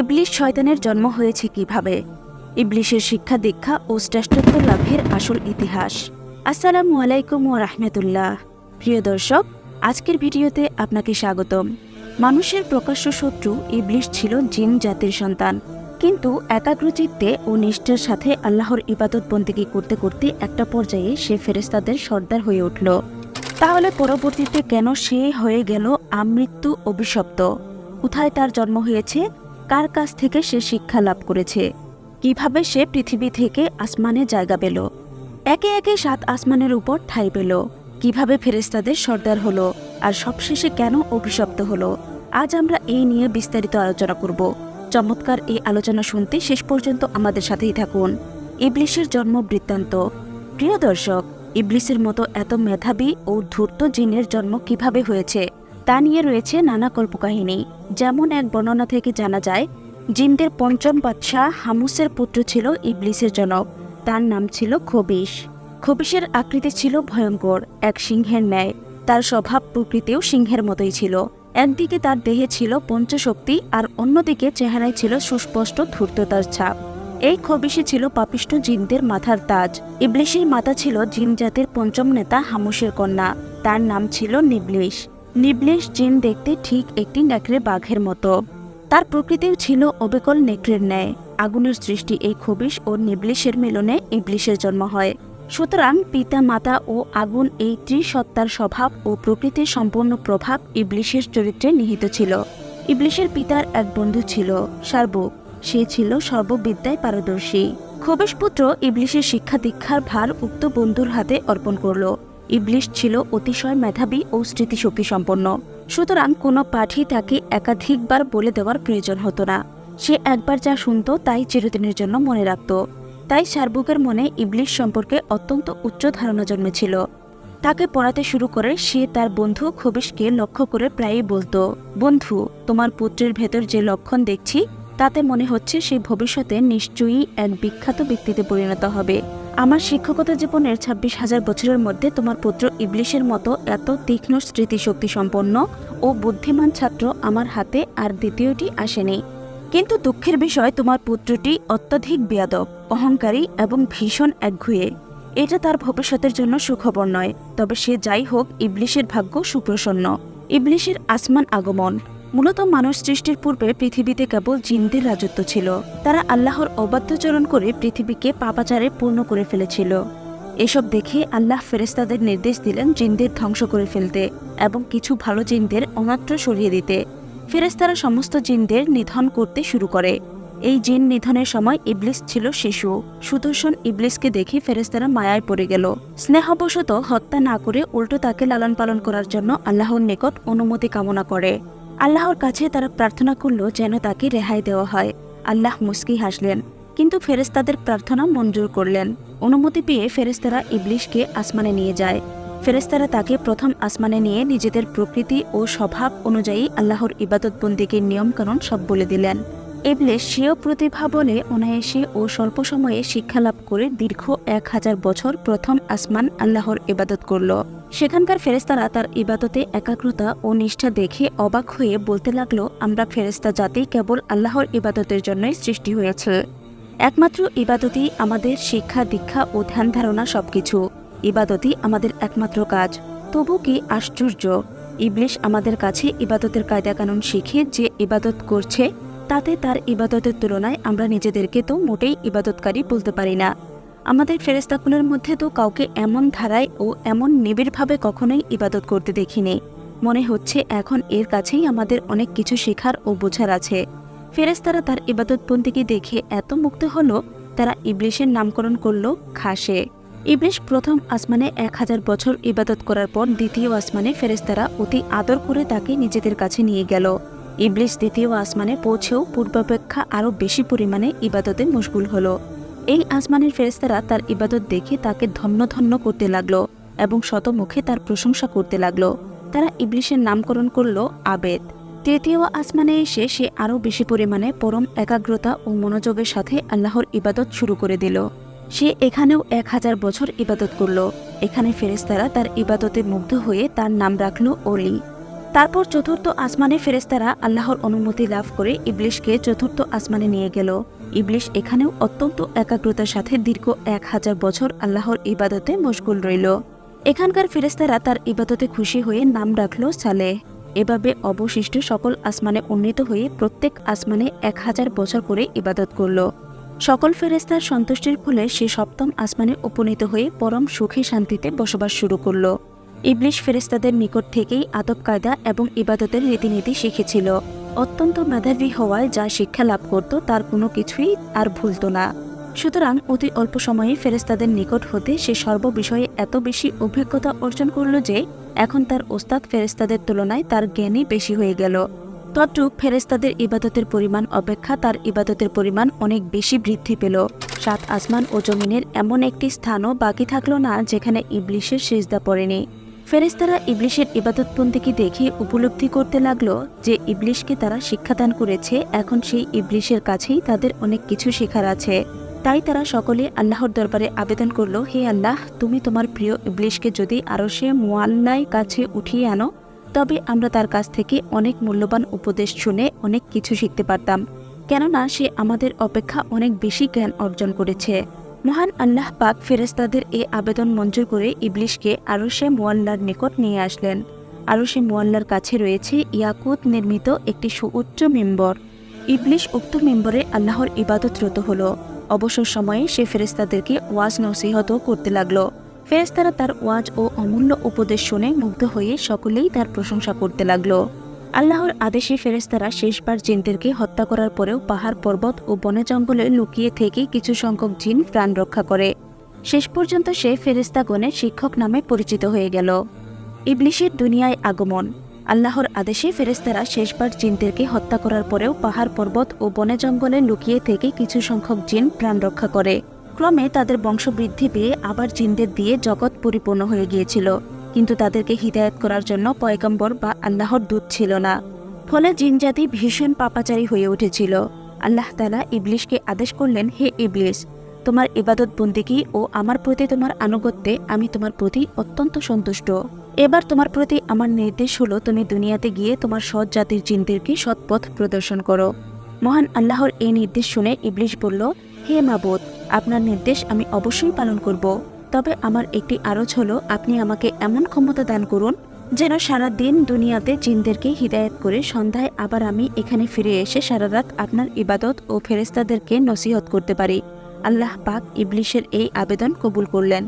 ইবলিশ শয়তানের জন্ম হয়েছে কীভাবে? ইবলিশের শিক্ষা, দীক্ষা ও শ্রেষ্ঠত্ব লাভের আসল ইতিহাস। আসসালামু আলাইকুম ও রাহমেতুল্লাহ। প্রিয় দর্শক, আজকের ভিডিওতে আপনাকে স্বাগতম। মানুষের প্রকাশ্য শত্রু ইবলিশ ছিল জিন জাতির সন্তান। কিন্তু একাগ্রচিত্তে ও নিষ্ঠার সাথে আল্লাহর ইবাদত বন্দিগি করতে করতে একটা পর্যায়ে সে ফেরেস্তাদের সর্দার হয়ে উঠল। তাহলে পরবর্তীতে কেন সে হয়ে গেল আমৃত্যু অভিশপ্ত? কোথায় তার জন্ম হয়েছে? কার কাছ থেকে সে শিক্ষা লাভ করেছে? কীভাবে সে পৃথিবী থেকে আসমানে জায়গা পেল? একে একে সাত আসমানের উপর ঠাঁই পেল। কীভাবে ফেরেস্তাদের সর্দার হলো? আর সবশেষে কেন অভিশপ্ত হলো? আজ আমরা এই নিয়ে বিস্তারিত আলোচনা করব। চমৎকার এই আলোচনা শুনতে শেষ পর্যন্ত আমাদের সাথেই থাকুন। ইবলিশের জন্ম বৃত্তান্ত। প্রিয় দর্শক ইবলিসের মতো এত মেধাবী ও ধূর্ত জিনের জন্ম কীভাবে হয়েছে? তা নিয়ে রয়েছে নানা কল্পকাহিনী। যেমন এক বর্ণনা থেকে জানা যায়, জিনদের পঞ্চম বাদশাহ হামুসের পুত্র ছিল ইবলিসের জনক। তার নাম ছিল খবিশ। খবিশের আকৃতি ছিল ভয়ঙ্কর, এক সিংহের ন্যায়। তার স্বভাব প্রকৃতিও সিংহের মতোই ছিল। একদিকে তার দেহে ছিল পঞ্চশক্তি আর অন্যদিকে চেহারায় ছিল সুস্পষ্ট ধূর্ততার ছাপ। এই খবিশে ছিল পাপিষ্ট জিনদের মাথার তাজ। ইবলিশের মাতা ছিল জিন জাতির পঞ্চম নেতা হামুসের কন্যা। তার নাম ছিল নিবলিশ। নিবলিশ জিন দেখতে ঠিক একটি নেকড়ে বাঘের মতো। তার প্রকৃতিও ছিল অবিকল নেকড়ের ন্যায়। আগুনের সৃষ্টি এই খবিশ ও নিবলিশের মিলনে ইবলিশের জন্ম হয়। সুতরাং পিতা, মাতা ও আগুন এই ত্রিসত্তার স্বভাব ও প্রকৃতির সম্পূর্ণ প্রভাব ইবলিশের চরিত্রে নিহিত ছিল। ইবলিশের পিতার এক বন্ধু ছিল সার্বক সে ছিল সর্ববিদ্যায় পারদর্শী। খবিশ পুত্র ইবলিশের শিক্ষা দীক্ষার ভার উক্ত বন্ধুর হাতে অর্পণ করল। ইবলিশ ছিল অতিশয় মেধাবী ও স্মৃতিশক্তি সম্পন্ন সুতরাং কোনো পাঠই তাকে একাধিকবার বলে দেওয়ার প্রয়োজন হতো না। সে একবার যা শুনত তাই চিরদিনের জন্য মনে রাখত। তাই শারবুকের মনে ইবলিশ সম্পর্কে অত্যন্ত উচ্চ ধারণা জন্মেছিল। তাকে পড়াতে শুরু করে সে তার বন্ধু খবিশকে লক্ষ্য করে প্রায়ই বলতো, বন্ধু, তোমার পুত্রের ভেতর যে লক্ষণ দেখছি, তাতে মনে হচ্ছে সে ভবিষ্যতে নিশ্চয়ই এক বিখ্যাত ব্যক্তিতে পরিণত হবে। আমার শিক্ষকতা জীবনের ছাব্বিশ হাজার বছরের মধ্যে তোমার পুত্র ইবলিশের মতো এত তীক্ষ্ণ স্মৃতিশক্তি সম্পন্ন ও বুদ্ধিমান ছাত্র আমার হাতে আর দ্বিতীয়টি আসেনি। কিন্তু দুঃখের বিষয়, তোমার পুত্রটি অত্যধিক বেয়াদব, অহংকারী এবং ভীষণ একঘুয়ে। এটা তার ভবিষ্যতের জন্য সুখবর নয়, তবে সে যাই হোক, ইবলিশের ভাগ্য সুপ্রসন্ন। ইবলিশের আসমান আগমন। মূলত মানুষ সৃষ্টির পূর্বে পৃথিবীতে কেবল জিনদের রাজত্ব ছিল। তারা আল্লাহর অবাধ্যচরণ করে পৃথিবীকে পাপাচারে পূর্ণ করে ফেলেছিল। এসব দেখে আল্লাহ ফেরেস্তাদের নির্দেশ দিলেন জিনদের ধ্বংস করে ফেলতে এবং কিছু ভালো জিনদের অমাত্র সরিয়ে দিতে। ফেরেস্তারা সমস্ত জিনদের নিধন করতে শুরু করে। এই জিন নিধনের সময় ইবলিস ছিল শিশু। সুদর্শন ইবলিসকে দেখে ফেরেস্তারা মায়ায় পড়ে গেল। স্নেহবশত হত্যা না করে উল্টো তাকে লালন পালন করার জন্য আল্লাহর নিকট অনুমতি কামনা করে। আল্লাহর কাছে তারা প্রার্থনা করল যেন তাকে রেহাই দেওয়া হয়। আল্লাহ মুস্কি হাসলেন, কিন্তু ফেরেস্তাদের প্রার্থনা মঞ্জুর করলেন। অনুমতি পেয়ে ফেরেস্তারা ইবলিশকে আসমানে নিয়ে যায়। ফেরেস্তারা তাকে প্রথম আসমানে নিয়ে নিজেদের প্রকৃতি ও স্বভাব অনুযায়ী আল্লাহর ইবাদতবন্দিকে নিয়মকানুন সব বলে দিলেন। ইবলিশ স্বীয় প্রতিভা বলে অনায়াসে ও স্বল্প সময়ে শিক্ষা লাভ করে দীর্ঘ এক হাজার বছর প্রথম আসমান আল্লাহর ইবাদত করল। সেখানকার ফেরেস্তারা তার ইবাদতে একাগ্রতা ও নিষ্ঠা দেখে অবাক হয়ে বলতে লাগল, আমরা ফেরেস্তা জাতি কেবল আল্লাহর ইবাদতের জন্যই সৃষ্টি হয়েছে। একমাত্র ইবাদতই আমাদের শিক্ষা, দীক্ষা ও ধ্যান ধারণা সবকিছু। ইবাদতই আমাদের একমাত্র কাজ। তবু কি আশ্চর্য? ইবলিশ আমাদের কাছে ইবাদতের কায়দাকানুন শিখে যে ইবাদত করছে তাতে তার ইবাদতের তুলনায় আমরা নিজেদেরকে তো মোটেই ইবাদতকারী বলতে পারি না। আমাদের ফেরেস্তাকুলের মধ্যে তো কাউকে এমন ধারায় ও এমন নিবিড়ভাবে কখনোই ইবাদত করতে দেখিনি। মনে হচ্ছে এখন এর কাছেই আমাদের অনেক কিছু শেখার ও বোঝার আছে। ফেরেস্তারা তার ইবাদতবন্দিকে দেখে এত মুক্ত হলো, তারা ইবলিশের নামকরণ করল খাসে। ইবলিশ প্রথম আসমানে এক হাজার বছর ইবাদত করার পর দ্বিতীয় আসমানে ফেরেস্তারা অতি আদর করে তাকে নিজেদের কাছে নিয়ে গেল। ইবলিশ দ্বিতীয় আসমানে পৌঁছেও পূর্বাপেক্ষা আরও বেশি পরিমাণে ইবাদতে মশগুল হলো। এই আসমানের ফেরেস্তারা তার ইবাদত দেখে তাকে ধন্য ধন্য করতে লাগল এবং শতমুখে তার প্রশংসা করতে লাগল। তারা ইবলিশের নামকরণ করল আবেদ। তৃতীয় আসমানে এসে সে আরও বেশি পরিমাণে পরম একাগ্রতা ও মনোযোগের সাথে আল্লাহর ইবাদত শুরু করে দিল। সে এখানেও এক হাজার বছর ইবাদত করল। এখানে ফেরেস্তারা তার ইবাদতে মুগ্ধ হয়ে তার নাম রাখল অলি। তারপর চতুর্থ আসমানে ফেরেস্তারা আল্লাহর অনুমতি লাভ করে ইবলিশকে চতুর্থ আসমানে নিয়ে গেল। ইবলিশ এখানেও অত্যন্ত একাগ্রতার সাথে দীর্ঘ এক হাজার বছর আল্লাহর ইবাদতে মশগুল রইল। এখানকার ফেরেস্তারা তার ইবাদতে খুশি হয়ে নাম রাখল সালেহ এভাবে অবশিষ্ট সকল আসমানে উন্নীত হয়ে প্রত্যেক আসমানে এক হাজার বছর করে ইবাদত করল। সকল ফেরেস্তার সন্তুষ্টির ফলে সে সপ্তম আসমানে উপনীত হয়ে পরম সুখে শান্তিতে বসবাস শুরু করল। ইবলিশ ফেরেস্তাদের নিকট থেকেই আদব কায়দা এবং ইবাদতের রীতিনীতি শিখেছিল। অত্যন্ত মেধাবী হওয়ায় যা শিক্ষা লাভ করত তার কোনো কিছুই আর ভুলত না। সুতরাং অতি অল্প সময়ে ফেরেস্তাদের নিকট হতে সে সর্ববিষয়ে এত বেশি অভিজ্ঞতা অর্জন করল যে, এখন তার ওস্তাদ ফেরেস্তাদের তুলনায় তার জ্ঞানই বেশি হয়ে গেল। তদ্রূপ ফেরেস্তাদের ইবাদতের পরিমাণ অপেক্ষা তার ইবাদতের পরিমাণ অনেক বেশি বৃদ্ধি পেল। সাত আসমান ও জমিনের এমন একটি স্থানও বাকি থাকল না যেখানে ইবলিশের সেজদা পড়েনি। ফেরেস্তারা ইবলিশের ইবাদতবন্দিকে দেখে উপলব্ধি করতে লাগল যে ইবলিশকে তারা শিক্ষাদান করেছে, এখন সেই ইবলিশের কাছেই তাদের অনেক কিছু শেখার আছে। তাই তারা সকলে আল্লাহর দরবারে আবেদন করল, হে আল্লাহ, তুমি তোমার প্রিয় ইবলিশকে যদি আরও সে মোয়াল্লায় কাছে উঠিয়ে আনো, তবে আমরা তার কাছ থেকে অনেক মূল্যবান উপদেশ শুনে অনেক কিছু শিখতে পারতাম। কেননা সে আমাদের অপেক্ষা অনেক বেশি জ্ঞান অর্জন করেছে। মহান আল্লাহ পাক ফেরেস্তাদের এ আবেদন মঞ্জুর করে ইবলিশকে আরও সে মোয়াল্লার নিকট নিয়ে আসলেন। আরও সে মোয়াল্লার কাছে রয়েছে ইয়াকুত নির্মিত একটি সুউচ্চ মেম্বর। ইবলিশ উক্ত মেম্বরে আল্লাহর ইবাদতরত হল। অবসর সময়ে সে ফেরেস্তাদেরকে ওয়াজ নসিহত করতে লাগল। ফেরেস্তারা তার ওয়াজ ও অমূল্য উপদেশ শুনে মুগ্ধ হয়ে সকলেই তার প্রশংসা করতে লাগল। আল্লাহর আদেশে ফেরেস্তারা শেষবার জিনদেরকে হত্যা করার পরেও পাহাড়, পর্বত ও বনে জঙ্গলে লুকিয়ে থেকে কিছু সংখ্যক জিন প্রাণ রক্ষা করে। শেষ পর্যন্ত সে ফেরেস্তাগণের শিক্ষক নামে পরিচিত হয়ে গেল। ইবলিশের দুনিয়ায় আগমন। আল্লাহর আদেশে ফেরেস্তারা শেষবার জিনদেরকে হত্যা করার পরেও পাহাড়, পর্বত ও বনে জঙ্গলে লুকিয়ে থেকে কিছু সংখ্যক জিন প্রাণ রক্ষা করে। ক্রমে তাদের বংশবৃদ্ধি পেয়ে আবার জিনদের দিয়ে জগৎ পরিপূর্ণ হয়ে গিয়েছিল। কিন্তু তাদেরকে হিদায়ত করার জন্য পয়গম্বর বা আল্লাহর দূত ছিল না। ফলে জিনজাতি ভীষণ পাপাচারী হয়ে উঠেছিল। আল্লাহ তালা ইবলিশকে আদেশ করলেন, হে ইবলিশ, তোমার ইবাদত বন্দিগি ও আমার প্রতি তোমার আনুগত্যে আমি তোমার প্রতি অত্যন্ত সন্তুষ্ট। এবার তোমার প্রতি আমার নির্দেশ হলো, তুমি দুনিয়াতে গিয়ে তোমার সৎ জাতির জিনদেরকে সৎপথ প্রদর্শন করো। মহান আল্লাহর এই নির্দেশ শুনে ইবলিশ বলল, হে মাবুদ, আপনার নির্দেশ আমি অবশ্যই পালন করব। তবে আমার একটি আরজ হলো, আপনি আমাকে এমন ক্ষমতা দান করুন যেন সারা দিন দুনিয়াতে জিনদেরকে হিদায়ত করে সন্ধ্যায় আবার আমি এখানে ফিরে এসে সারা রাত আপনার ইবাদত ও ফেরেস্তাদেরকে নসিহত করতে পারি। আল্লাহ পাক ইবলিশের এই আবেদন কবুল করলেন।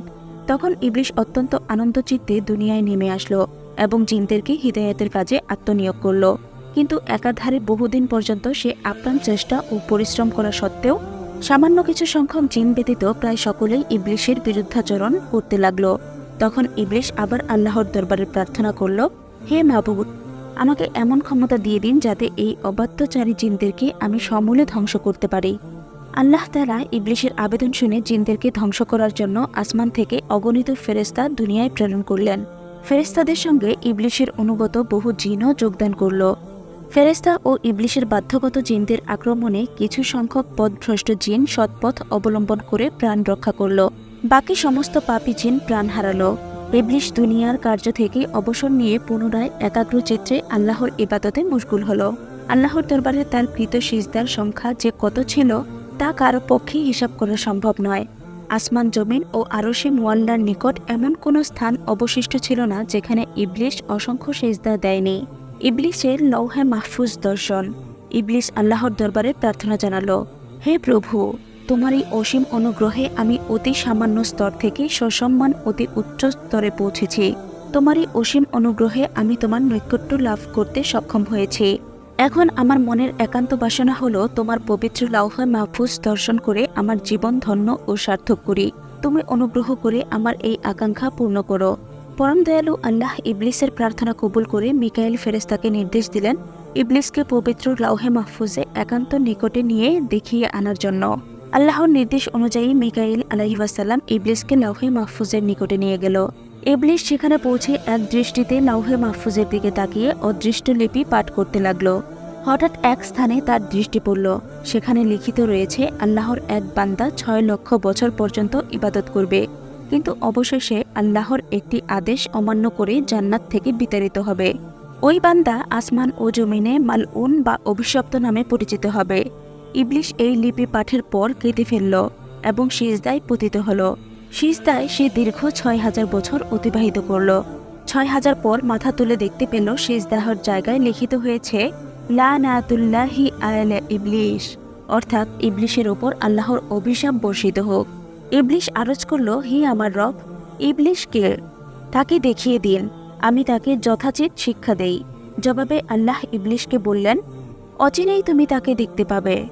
তখন ইবলিশ অত্যন্ত আনন্দচিত্তে দুনিয়ায় নেমে আসলো এবং জিনদেরকে হিদায়তের কাজে আত্মনিয়োগ করল। কিন্তু একাধারে বহুদিন পর্যন্ত সে আপ্রাণ চেষ্টা ও পরিশ্রম করা সত্ত্বেও সামান্য কিছু সংখ্যক জিন ব্যতীত প্রায় সকলেই ইবলিশের বিরুদ্ধাচরণ করতে লাগল। তখন ইবলিশ আবার আল্লাহর দরবারে প্রার্থনা করল, হে মাহবুব, আমাকে এমন ক্ষমতা দিয়ে দিন যাতে এই অবাধ্যচারী জিনদেরকে আমি সমূলে ধ্বংস করতে পারি। আল্লাহ তালা ইবলিশের আবেদন শুনে জিনদেরকে ধ্বংস করার জন্য আসমান থেকে অগণিত ফেরেস্তা দুনিয়ায় প্রেরণ করলেন। ফেরেস্তাদের সঙ্গে ইবলিশের অনুগত বহু জিনও যোগদান করল। ফেরেস্তা ও ইবলিশের বাধ্যগত জিনদের আক্রমণে কিছু সংখ্যক পথভ্রষ্ট জিন সৎপথ অবলম্বন করে প্রাণ রক্ষা করল। বাকি সমস্ত পাপি জিন প্রাণ হারালো। ইবলিশ দুনিয়ার কার্য থেকে অবসর নিয়ে পুনরায় একাগ্রচিত্রে আল্লাহর ইবাদতে মশগুল হল। আল্লাহর দরবারে তার কৃত সিজদার সংখ্যা যে কত ছিল, তা কারও পক্ষে হিসাব করা সম্ভব নয়। আসমান জমিন ও আরশে মুয়াল্লার নিকট এমন কোনো স্থান অবশিষ্ট ছিল না, যেখানে ইবলিশ অসংখ্য সেজদা দেয়নি। ইবলিশের লৌহে মাহফুজ দর্শন। ইবলিশ আল্লাহর দরবারে প্রার্থনা জানালো, হে প্রভু, তোমার এই অসীম অনুগ্রহে আমি অতি সামান্য স্তর থেকে সসম্মান অতি উচ্চ স্তরে পৌঁছেছি। তোমার এই অসীম অনুগ্রহে আমি তোমার নৈকট্য লাভ করতে সক্ষম হয়েছি। এখন আমার মনের একান্ত বাসনা হলো তোমার পবিত্র লাউহে মাহফুজ দর্শন করে আমার জীবন ধন্য ও সার্থক করি। তুমি অনুগ্রহ করে আমার এই আকাঙ্ক্ষা পূর্ণ করো। পরম দয়ালু আল্লাহ ইবলিসের প্রার্থনা কবুল করে মিকাইল ফেরেস্তাকে নির্দেশ দিলেন, ইবলিসকে পবিত্র লাউহে মাহফুজে একান্ত নিকটে নিয়ে দেখিয়ে আনার জন্য। আল্লাহর নির্দেশ অনুযায়ী মিকাইল আলাহিবাসাল্লাম ইবলিসকে লাউহে মাহফুজের নিকটে নিয়ে গেল। ইবলিস সেখানে পৌঁছে এক দৃষ্টিতে লাউহে মাহফুজের দিকে তাকিয়ে অদৃষ্ট লিপি পাঠ করতে লাগল। হঠাৎ এক স্থানে তার দৃষ্টি পড়ল। সেখানে লিখিত রয়েছে, আল্লাহর এক বান্দা ছয় লক্ষ বছর পর্যন্ত ইবাদত করবে। কিন্তু অবশেষে আল্লাহর একটি আদেশ অমান্য করে জান্নাত থেকে বিতাড়িত হবে। ওই বান্দা আসমান ও জমিনে মালউন বা অভিশপ্ত নামে পরিচিত হবে। ইবলিশ এই লিপি পাঠের পর কেঁদে ফেলল এবং সিজদায় পতিত হল। সিজদায় সে দীর্ঘ ছয় হাজার বছর অতিবাহিত করল। ছয় হাজার পর মাথা তুলে দেখতে পেল সিজদাহর জায়গায় লিখিত হয়েছে লা আয়ালা ইবলিশ। অর্থাৎ ইবলিশের ওপর আল্লাহর অভিশাপ বর্ষিত হোক। ইবলিশ আরজ করল, হি আমার রব ইবলিশ কে তাকে দেখিয়ে দিন, আমি তাকে যথাচিত শিক্ষা দেই। জবাবে আল্লাহ ইবলিশকে বললেন, অচিরেই তুমি তাকে দেখতে পাবে।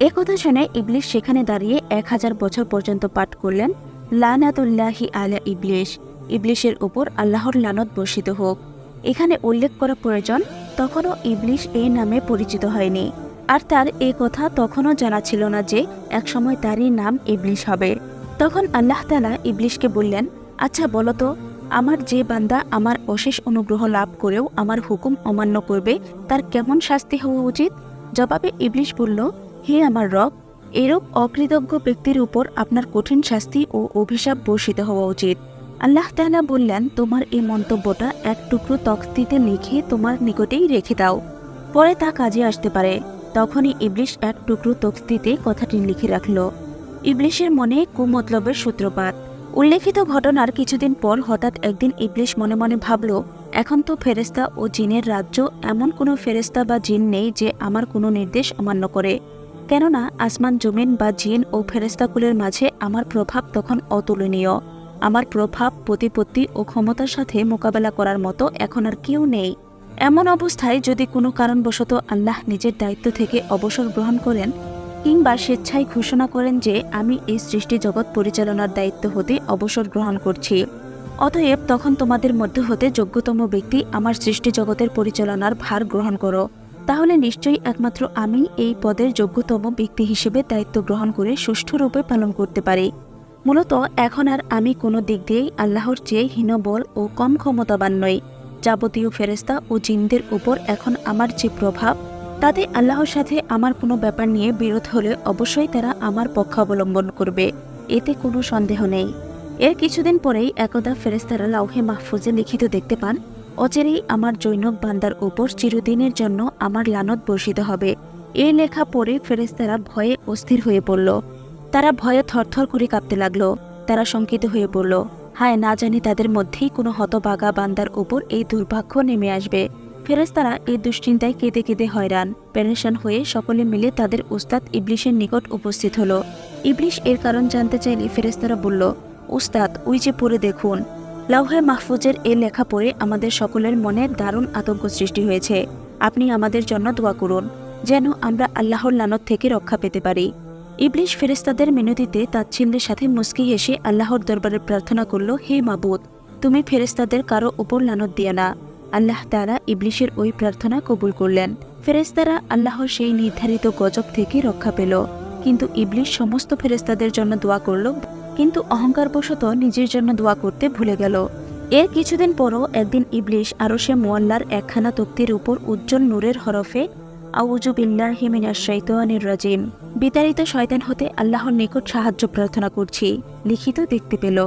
একথা শুনে ইবলিশ সেখানে দাঁড়িয়ে এক হাজার বছর পর্যন্ত পাঠ করলেন, লানাতুল্লাহি আলা ইবলিশ। ইবলিশের উপর আল্লাহর লানত বর্ষিত হোক। এখানে উল্লেখ করা প্রয়োজন, তখনও ইবলিশ এই নামে পরিচিত হয়নি। আর তার এ কথা তখনও জানা ছিল না যে, একসময় তারই নাম ইবলিশ হবে। তখন আল্লাহ তালা ইবলিশকে বললেন আচ্ছা বলো তো, আমার যে বান্দা আমার অশেষ অনুগ্রহ লাভ করেও আমার হুকুম অমান্য করবে, তার কেমন শাস্তি হওয়া উচিত? জবাবে ইবলিশ বলল, হে আমার রব, এরূপ অকৃতজ্ঞ ব্যক্তির উপর আপনার কঠিন শাস্তি ও অভিশাপ বর্ষিত হওয়া উচিত। আল্লাহ তাআলা বললেন, তোমার এই মন্তব্যটা এক টুকরো তখতিতে লিখে তোমার নিকটেই রেখে দাও। পরে তা কাজে আসতে পারে। তখনই ইবলিশ এক টুকরো তখতিতে কথাটি লিখে রাখল। ইবলিশের মনে কুমতলবের সূত্রপাত। উল্লেখিত ঘটনার কিছুদিন পর হঠাৎ একদিন ইবলিশ মনে মনে ভাবল, এখন তো ফেরেস্তা ও জিনের রাজ্য এমন কোনো ফেরেস্তা বা জিন নেই যে আমার কোনো নির্দেশ অমান্য করে। কেননা আসমান জমিন বা জিন ও ফেরেস্তাকুলের মাঝে আমার প্রভাব তখন অতুলনীয়। আমার প্রভাব, প্রতিপত্তি ও ক্ষমতার সাথে মোকাবেলা করার মতো এখন আর কেউ নেই। এমন অবস্থায় যদি কোনো কারণবশত আল্লাহ নিজের দায়িত্ব থেকে অবসর গ্রহণ করেন কিংবা স্বেচ্ছায় ঘোষণা করেন যে আমি এই সৃষ্টি জগৎ পরিচালনার দায়িত্ব হতে অবসর গ্রহণ করছি। অতএব তখন তোমাদের মধ্যে হতে যোগ্যতম ব্যক্তি আমার সৃষ্টি জগতের পরিচালনার ভার গ্রহণ করো। তাহলে নিশ্চয়ই একমাত্র আমি এই পদের যোগ্যতম ব্যক্তি হিসেবে দায়িত্ব গ্রহণ করে সুষ্ঠুরূপে পালন করতে পারি। মূলত এখন আর আমি কোনো দিক দিয়েই আল্লাহর চেয়ে হীনবল ও কম ক্ষমতাবান নই। যাবতীয় ফেরেস্তা ও জিনদের উপর এখন আমার যে প্রভাব তাতে আল্লাহর সাথে আমার কোনো ব্যাপার নিয়ে বিরোধ হলে অবশ্যই তারা আমার পক্ষ অবলম্বন করবে। এতে কোনো সন্দেহ নেই। এর কিছুদিন পরেই একদা ফেরেস্তারা লাউহে মাহফুজে লিখিত দেখতে পান, অচেরেই আমার জৈনক বান্দার উপর চিরদিনের জন্য আমার লানত বর্ষিত হবে। এই লেখা পড়ে ফেরেস্তারা ভয়ে অস্থির হয়ে পড়ল। তারা ভয়ে থরথর করে কাঁপতে লাগল। তারা শঙ্কিত হয়ে পড়ল। হায়, না জানি তাদের মধ্যেই কোনো হতবাগা বান্দার উপর এই দুর্ভাগ্য নেমে আসবে। ফেরেস্তারা এই দুশ্চিন্তায় কেঁদে কেঁদে হয়রান। পেরেশান হয়ে সকলে মিলে তাদের উস্তাদ ইবলিশের নিকট উপস্থিত হলো। ইবলিশ এর কারণ জানতে চাইলে ফেরেস্তারা বলল উস্তাদ ওই যে পড়ে দেখুন। লাউহে মাহফুজের এ লেখা পড়ে আমাদের সকলের মনে দারুণ আতঙ্ক সৃষ্টি হয়েছে। আপনি আমাদের জন্য দোয়া করুন, যেন আমরা আল্লাহর লানত থেকে রক্ষা পেতে পারি। ইবলিশ ফেরেস্তাদের মিনতিতে তাচ্ছিল্যের সাথে মুস্কি হেসে আল্লাহর দরবারে প্রার্থনা করল, হে মাবুদ, তুমি ফেরেস্তাদের কারও উপর লানত দিয়ে না। আল্লাহ তারা ইবলিশের ওই প্রার্থনা কবুল করলেন। ফেরেস্তারা আল্লাহর সেই নির্ধারিত গজব থেকে রক্ষা পেল। কিন্তু ইবলিশ সমস্ত ফেরেস্তাদের জন্য দোয়া করল, কিন্তু অহংকারবশত নিজের জন্য দোয়া করতে ভুলে গেল। এর কিছুদিন পরও একদিন ইবলিশ আরও সে মোয়াল্লার একখানা তক্তির উপর উজ্জ্বল নূরের হরফে আউজু বিল্লাহ হিমিনার শৈতানির রাজিম বিতাড়িত শয়তান হতে আল্লাহর নিকট সাহায্য প্রার্থনা করছি, লিখিত দেখতে পেল।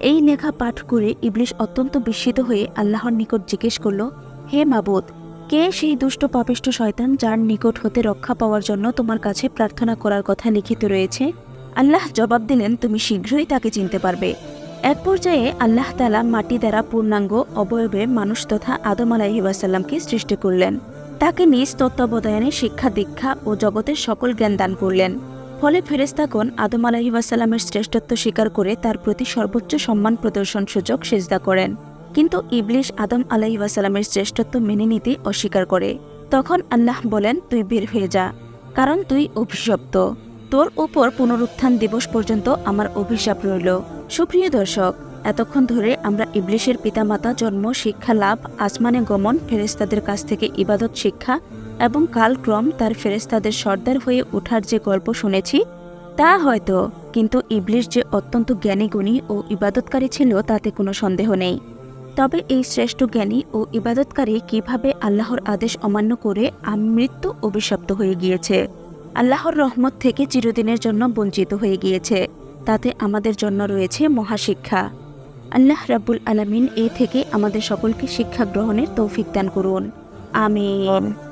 এই লেখা পাঠ করে ইবলিশ অত্যন্ত বিস্মিত হয়ে আল্লাহর নিকট জিজ্ঞেস করল, হে মাবুদ, কে সেই দুষ্ট পাপিষ্ট শয়তান যার নিকট হতে রক্ষা পাওয়ার জন্য তোমার কাছে প্রার্থনা করার কথা লিখিত রয়েছে? আল্লাহ জবাব দিলেন, তুমি শীঘ্রই তাকে চিনতে পারবে। এক পর্যায়ে আল্লাহ তালা মাটি দ্বারা পূর্ণাঙ্গ অবয়বে মানুষ তথা আদম আলাহিবাসাল্লামকে সৃষ্টি করলেন। তাকে নিজ তত্ত্বাবধানে শিক্ষা দীক্ষা ও জগতের সকল জ্ঞান দান করলেন। ফলে ফেরেস্তাগণ আদম আলাহিবাসাল্লামের শ্রেষ্ঠত্ব স্বীকার করে তার প্রতি সর্বোচ্চ সম্মান প্রদর্শন সূচক সেজদা করেন। কিন্তু ইবলিশ আদম আলাহিবাসাল্লামের শ্রেষ্ঠত্ব মেনে নিতে অস্বীকার করে। তখন আল্লাহ বলেন, তুই বের হয়ে যা, কারণ তুই অভিশপ্ত। তোর উপর পুনরুত্থান দিবস পর্যন্ত আমার অভিশাপ রইল। সুপ্রিয় দর্শক এতক্ষণ ধরে আমরা ইবলিশের পিতামাতা জন্ম, শিক্ষা, লাভ, আসমানে গমন ফেরেস্তাদের কাছ থেকে ইবাদত, শিক্ষা এবং কালক্রম তার ফেরেস্তাদের সর্দার হয়ে ওঠার যে গল্প শুনেছি, তা হয়তো, কিন্তু ইবলিশ যে অত্যন্ত জ্ঞানীগুণী ও ইবাদতকারী ছিল তাতে কোনো সন্দেহ নেই। তবে এই শ্রেষ্ঠ জ্ঞানী ও ইবাদতকারী কীভাবে আল্লাহর আদেশ অমান্য করে আমৃত্যু অভিশপ্ত হয়ে গিয়েছে? আল্লাহর রহমত থেকে চিরদিনের জন্য বঞ্চিত হয়ে গিয়েছে। তাতে আমাদের জন্য রয়েছে মহাশিক্ষা। আল্লাহ রাবুল আলামিন এ থেকে আমাদের সকলকে শিক্ষা গ্রহণের তৌফিক দান করুন। আমিন।